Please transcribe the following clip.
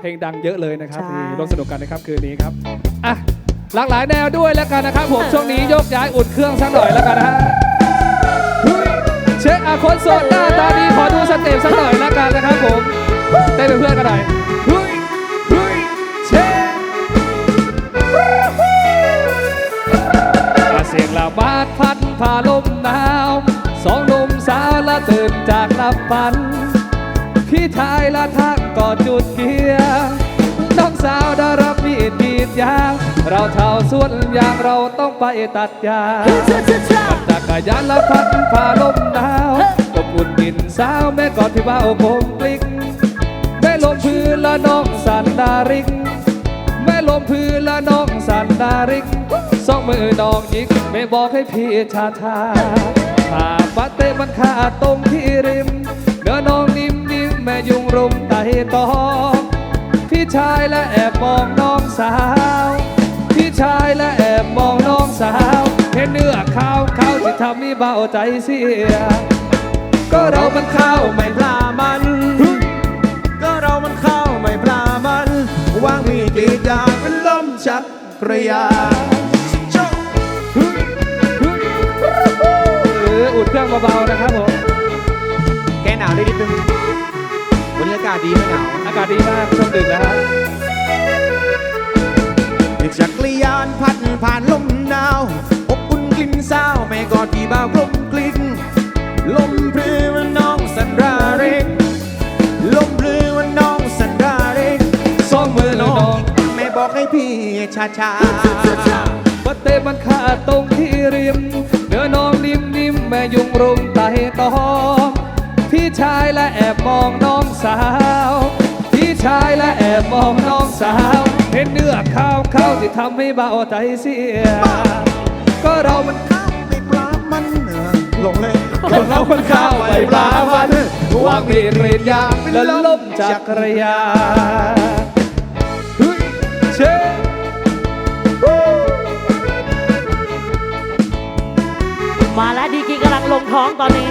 เพลงดังเยอะเลยนะครับใช่ที่ร่วมสนุกกันนะครับคืนนี้ครับอะหลากหลายแนวด้วยแล้วกันนะครับผมช่วงนี้โยกย้ายอุ่นเครื่องสักหน่อยแล้วกันนะฮะเฮ้ยเช็คอาคนโสดหน้าตาดีขอดูสเต็ปสักหน่อยแล้วกันนะครับผมได้เป็นเพื่อนกันหน่อยเฮ้ยเฮ้ยเช็คเสียงละบาดพัดพาลมหนาว สองหนุ่มสาวละตื่นจากหลับฝัน พี่ชายละทักกอจุดเกียร์น้องสาวได้รับมีดมีดยาง เราเท่าสวนยางเราต้องไปตัดยางจักรยานละพัดพาลมหนาวก็ปุ่นกินสาวแม่กอดพี่บ่าวคงกลิ้งแม่ลมพื้นละน้องสันดาริงแม่ลมพื้นละน้องสันดาริกสองมือน้องยิกไม่บอกให้พี่ชาชาหาปัดเตะมันขาดตรงที่ริมเนื้อน้อง ตตองพี่ชายและแอบมองน้องสาว พี่ชายและแอบมองน้องสาว เห็นเนื้อขาวขาวที่ทำให้เบาใจเสีย ก็เรามันข้าวไม่ปลามัน ก็เรามันเข้าไม่ปลามันวางมีดกรีดยางเป็นลมจักระยานเอออุดเครื่องเบาๆนะครับผมแกหนาวได้นิดนึง บรรยากาศดีไม่หนาวอากาศดีมากช่วงดึกนะฮะจักรยานพัดผ่านลมหนาวอบอุ่นกลิ่นเศร้าไม่กอดพี่บ่าวกลมกลิ้งลมพลือวันน้องสันราเริกลมพลือวันน้องสันราเริกสองมือน้น้อองงแม่บอกให้พี่ช้าช้าวัดเตมันขาดตรงที่ริมเนื้อน้องนิ่มนิ่มแม่ยุงรุมไตตอง พี่ชายและแอบมองน้องสาว พี่ชายและแอบมองน้องสาว เห็นเนื้อข้าวข้าวที่ทำให้เบาใจเสีย ก็เรามันข้าวไม่ปลามันเออลงเลยคนเราคนข้าวไปปลามันวางมีดกรียดยางแล้วล้มจักรยานเฮ้ยเชมาแล้วดีกีกำลังลงท้องตอนนี้